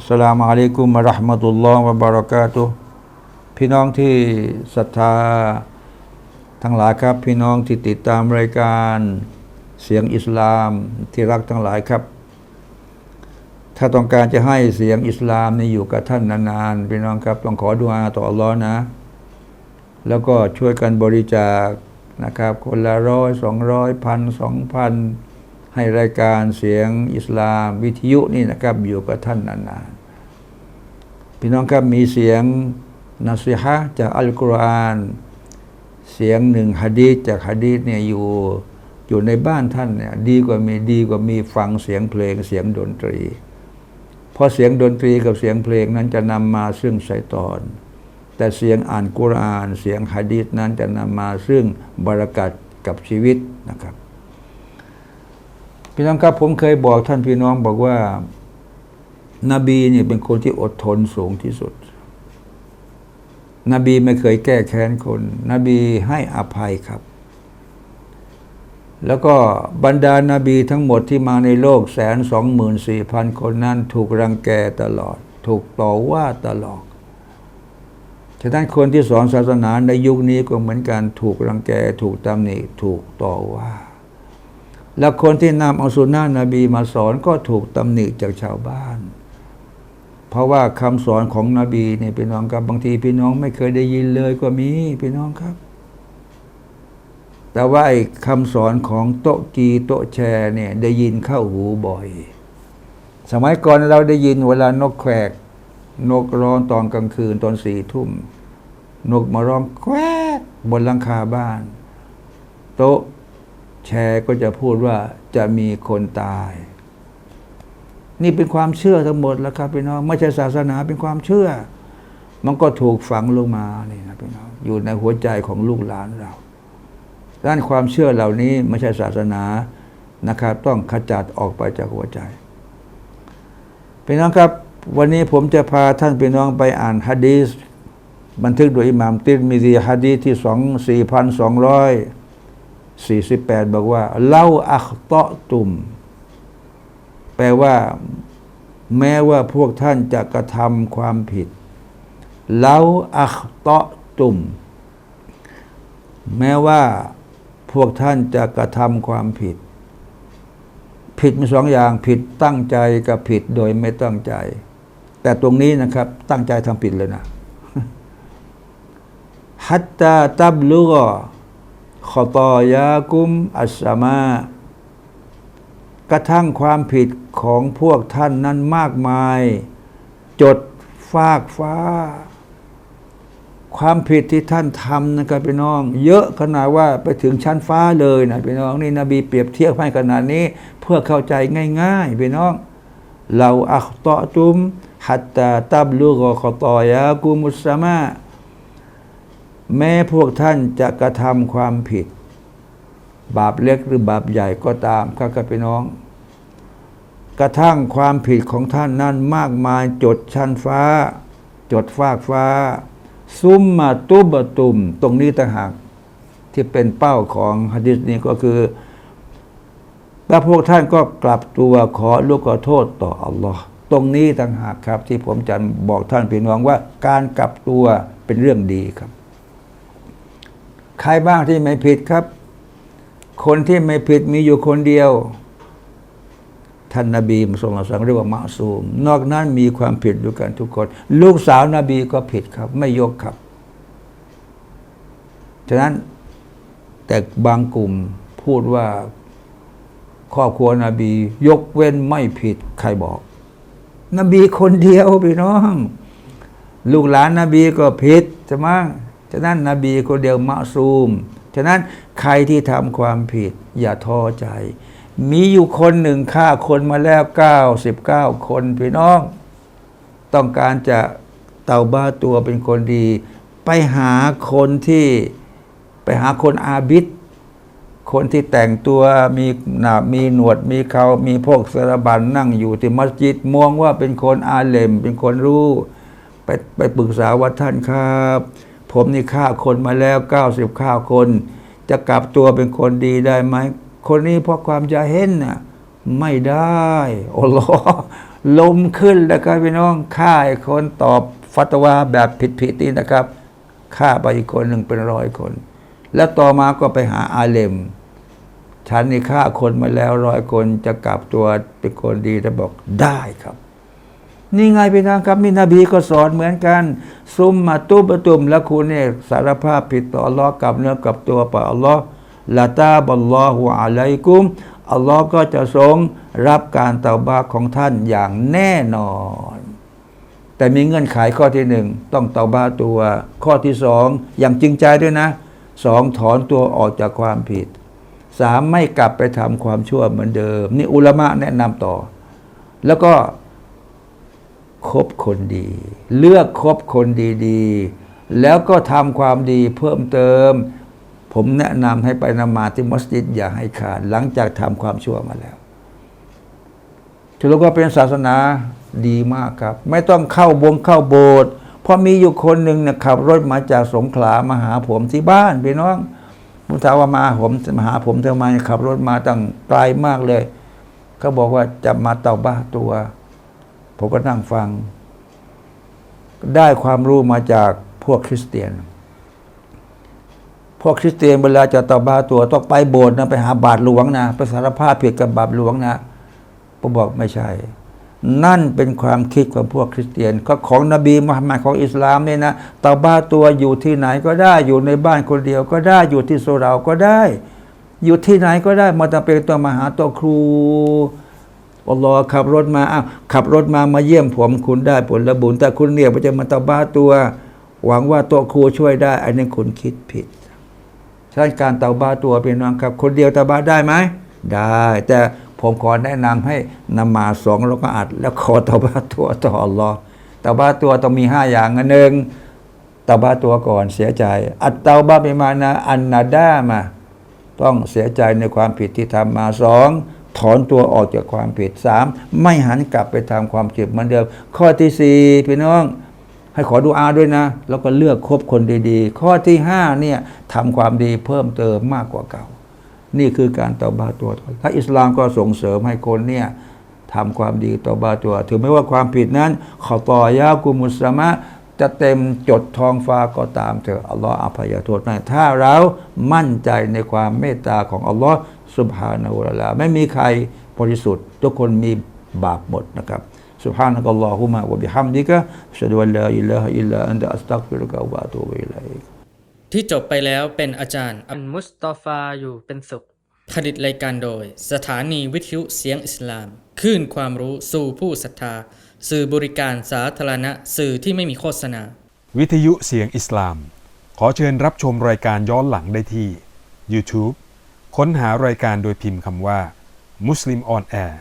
อัสสลามุอะลัยกุมวะราะห์มะตุลลอฮ์วะบะเรากาตุพี่น้องที่ศรัทธาทั้งหลายครับ พี่น้องที่ติดตามรายการเสียงอิสลามที่รักทั้งหลายครับ ถ้าต้องการจะให้เสียงอิสลามนี่อยู่กับท่านนานๆพี่น้องครับต้องขอดุอาต่ออัลลอฮ์นะ แล้วก็ช่วยกันบริจาคนะครับ คนละร้อยสองร้อยพันสองพัน ให้รายการเสียงอิสลามวิทยุนี่นะครับอยู่กับท่านนานๆ พี่น้องครับมีเสียงนัสิฮะจากอัลกุรอาน เสียงหนึ่งฮะดีจากฮะดีเนี่ยอยู่อยู่ในบ้านท่านเนี่ยดีกว่ามีดีกว่ามีฟังเสียงเพลงเสียงดนตรี เพราะเสียงดนตรีกับเสียงเพลงนั้นจะนำมาซึ่งไซตอน แต่เสียงอ่านกุรอาน เสียงฮะดีษนั้นจะนำมาซึ่งบรารักัดกับชีวิตนะครับ พี่น้องครับผมเคยบอกท่านพี่น้องบอกว่านบีเนี่ยเป็นคนที่อดทนสูงที่สุด นบีไม่เคยแก้แค้นคน นบีให้อภัยครับ แล้วก็บรรดานาบีทั้งหมดที่มาในโลกแสนสองหมื่นสี่พันคนนั้นถูกรังแกตลอด ถูกต่อว่าตลอด ฉะนั้นคนที่สอนศาสนาในยุคนี้ก็เหมือนกันถูกรังแก ถูกตำหนิ ถูกต่อว่า แล้วคนที่นำเอาสุนนะนบีมาสอนก็ถูกตำหนิจากชาวบ้าน เพราะว่าคำสอนของนบีเนี่ยพี่น้องครับบางทีพี่น้องไม่เคยได้ยินเลยก็มีพี่น้องครับ แต่ว่าไอ้คำสอนของโต๊ะกีโต๊ะแชร์เนี่ยได้ยินเข้าหูบ่อย สมัยก่อนเราได้ยินเวลานกแขก นกร้องตอนกลางคืนตอนสี่ทุ่มนกมาร้องแควบนหลังคาบ้าน โต แชร์ก็จะพูดว่าจะมีคนตาย นี่เป็นความเชื่อทั้งหมดแล้วครับพี่น้องไม่ใช่ศาสนาเป็นความเชื่อ มันก็ถูกฝังลงมานี่นะพี่น้องอยู่ในหัวใจของลูกหลานเรา ด้านความเชื่อเหล่านี้ไม่ใช่ศาสนานะครับ ต้องขจัดออกไปจากหัวใจพี่น้องครับ วันนี้ผมจะพาท่านพี่น้องไปอ่านฮะดีษบันทึกโดยอิหม่ามติรมิซีฮะดีษที่สองสี่พันสองร้อย สี่สิบแปดบอกว่าเล่าอัคตะตุม แปลว่า แม้ว่าพวกท่านจะกระทำความผิดเล่าอัคตะตุม แม้ว่าพวกท่านจะกระทำความผิด ผิดมีสองอย่างผิดตั้งใจกับผิดโดยไม่ตั้งใจ แต่ตรงนี้นะครับ ตั้งใจทำผิดเลยนะฮัตตาตับลุก ขอตอยากุมอัสมากระทั่งความผิดของพวกท่านนั้นมากมาย จดฟากฟ้า ความผิดที่ท่านทำนะครับพี่น้อง เยอะขนาดว่าไปถึงชั้นฟ้าเลยนะพี่น้องนี่นบีเปรียบเทียบให้ขนาดนี้ เพื่อเข้าใจง่ายๆพี่น้อง เราอัคตอตุมฮัตตาตับลูกขอตอยากุมุสมา แม้พวกท่านจะกระทำความผิด บาปเล็กหรือบาปใหญ่ก็ตามครับพี่น้อง กระทั่งความผิดของท่านนั้นมากมายจดชั้นฟ้า จดฟากฟ้า ซุมมาตุบะตุม ตรงนี้ต่างหากที่เป็นเป้าของฮะดิษนี้ก็คือแล้วพวกท่านก็กลับตัวขอลูกขอโทษต่ออัลลอฮ์ตรงนี้ต่างหากครับ ที่ผมจะบอกท่านพี่น้องว่า การกลับตัวเป็นเรื่องดีครับ ใครบ้างที่ไม่ผิดครับ คนที่ไม่ผิดมีอยู่คนเดียว ท่านนาบีมุสลิมสังเรียกว่ามะซูม นอกนั้นมีความผิดด้วยกันทุกคน ลูกสาวนาบีก็ผิดครับ ไม่ยกครับ ฉะนั้นแต่บางกลุ่มพูดว่าครอบครัวนาบี ยกเว้นไม่ผิดใครบอก นบีคนเดียวพี่น้อง ลูกหลานนาบีก็ผิดใช่ไหม ฉะนั้นนบีคนเดียวมะซูม ฉะนั้นใครที่ทำความผิด อย่าท้อใจ มีอยู่คนหนึ่งฆ่าคนมาแล้วเก้าสิบเก้าคนพี่น้อง ต้องการจะเตาบ้าตัวเป็นคนดี ไปหาคนที่ไปหาคนอาบิดคนที่แต่งตัวมีหนามีหนวดมีเขามีพวกสารบันนั่งอยู่ที่มัสยิดมองว่าเป็นคนอาเลม เป็นคนรู้ ไปไปปรึกษาว่าท่านครับ ผมนี่ฆ่าคนมาแล้วเก้าสิบข้าคน จะกลับตัวเป็นคนดีได้ไหม คนนี้เพราะความจะเห็นน่ะไม่ได้โอ้โหลมขึ้นแล้วก็พี่น้องฆ่าไอ้คนตอบฟัตวาแบบผิดๆนี่นะครับฆ่าไปอีกคนหนึ่งเป็นร้อยคน แล้วต่อมาก็ไปหาอาเลมฉันนี่ฆ่าคนมาแล้วร้อยคนจะกลับตัวเป็นคนดีแต่บอกได้ครับ นี่ไงพี่น้องครับมีนบีก็สอนเหมือนกัน ซุมมาตุบตุมแล้วคุณเนี่ยสารภาพผิดต่ออัลลอฮ์กับเนื้อกับตัวต่ออัลลอฮ์ละตาบัลลอฮุอะลัยกุมอัลลอฮ์ก็จะทรงรับการเตาบาของท่านอย่างแน่นอน แต่มีเงื่อนไขข้อที่หนึ่งต้องเตาบาตัว ข้อที่สองอย่างจริงใจด้วยนะสองถอนตัวออกจากความผิดสามไม่กลับไปทำความชั่วเหมือนเดิม นี่อุลามะแนะนำต่อ แล้วก็ คบคนดี เลือกคบคนดีๆ แล้วก็ทำความดีเพิ่มเติม ผมแนะนำให้ไปนมาที่มัสยิดอย่าให้ขาดหลังจากทำความชั่วมาแล้วถือว่าเป็นศาสนาดีมากครับ ไม่ต้องเข้าบงเข้าโบสถ์เพราะมีอยู่คนหนึ่งเนี่ยขับรถมาจากสงขลามาหาผมที่บ้านพี่น้องผมถามว่ามาผมมาหาผมทำไมขับรถมาตั้งไกลมากเลยเขาบอกว่าจะมาเตาบ้าตัว ผมก็นั่งฟัง ได้ความรู้มาจากพวกคริสเตียน พวกคริสเตียนเวลาจะตอบาตัวต้องไปโบสถ์นะไปหาบาทหลวงนะไปสารภาพผิดกับบาทหลวงนะผมบอกไม่ใช่ นั่นเป็นความคิดของพวกคริสเตียน ก็ของนบีมุฮัมมัดของอิสลามเนี่ยนะตอบาตัวอยู่ที่ไหนก็ได้ อยู่ในบ้านคนเดียวก็ได้ อยู่ที่โซเราก็ได้ อยู่ที่ไหนก็ได้มาต้องเป็นตัวมหาตัวครู อัลลอฮ์ขับรถมาอ้าวขับรถมามาเยี่ยมผมคุณได้ผลบุญ แต่คุณเนี่ยมันจะมาตบ้าตัว หวังว่าตัวครูช่วยได้ อันนี้คุณคิดผิดฉะนั้นการเตาบ้าตัวเป็นน้องครับ คนเดียวเตาบ้าได้ไหมได้ แต่ผมขอแนะนำให้นมาสองแล้วก็อัด แล้วขอเตาบ้าตัวต่ออัลลอฮ์เตาบ้าตัวต้องมีห้าอย่างอันหนึ่งเตาบ้าตัวก่อนเสียใจ อัตเตาบ้าเป็นมานะอันนาด้ามา ต้องเสียใจในความผิดที่ทำมาสอง ถอนตัวออกจากความผิดสามไม่หันกลับไปทำความผิดเหมือนเดิม ข้อที่สี่พี่น้องให้ขอดูอาด้วยนะ แล้วก็เลือกคบคนดีๆ ข้อที่ห้าเนี่ยทำความดีเพิ่มเติมมากกว่าเก่า นี่คือการตอบาตัวถ้าอิสลามก็ส่งเสริมให้คนเนี่ยทำความดีตอบาตัว ถึงแม้ว่าความผิดนั้น ขอต่อยากุมุสลามะจะเต็มจดทองฟ้าก็ตามเถอะอัลลอฮ์อภัยโทษให้ถ้าเรามั่นใจในความเมตตาของอัลลอฮ์ สุบฮานาอูลาไม่มีใครบริสุทธิ์ ทุกคนมีบาปหมดนะครับ سبحانك اللهم وبحمدك أشهد أن لا إله إلا أنت أستغفرك وأتوب إليك ที่จบไปแล้วเป็นอาจารย์ อันมุสตอฟาอยู่เป็นสุข ผลิตรายการโดย สถานีวิทยุเสียงอิสลามคลื่นความรู้สู่ผู้ศรัทธา สื่อบริการสาธารณะ สื่อที่ไม่มีโฆษณา วิทยุเสียงอิสลาม ขอเชิญรับชมรายการย้อนหลังได้ที่ YouTube ค้นหารายการโดยพิมพ์คำว่า Muslim on Air